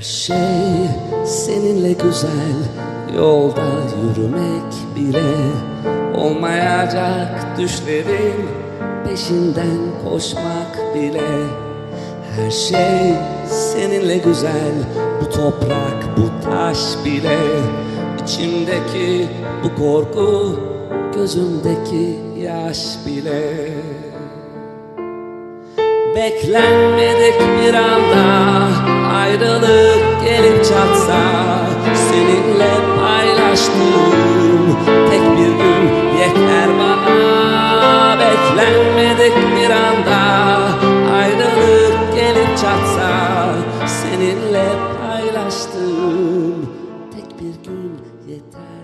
Her şey seninle güzel. Yolda yürümek bile Olmayacak düşlerin Peşinden koşmak bile. Her şey seninle güzel. Bu toprak bu taş bile İçimdeki bu korku Gözümdeki yaş bile. Beklenmedik bir anda ayrı Seninle paylaştığım tek bir gün yeter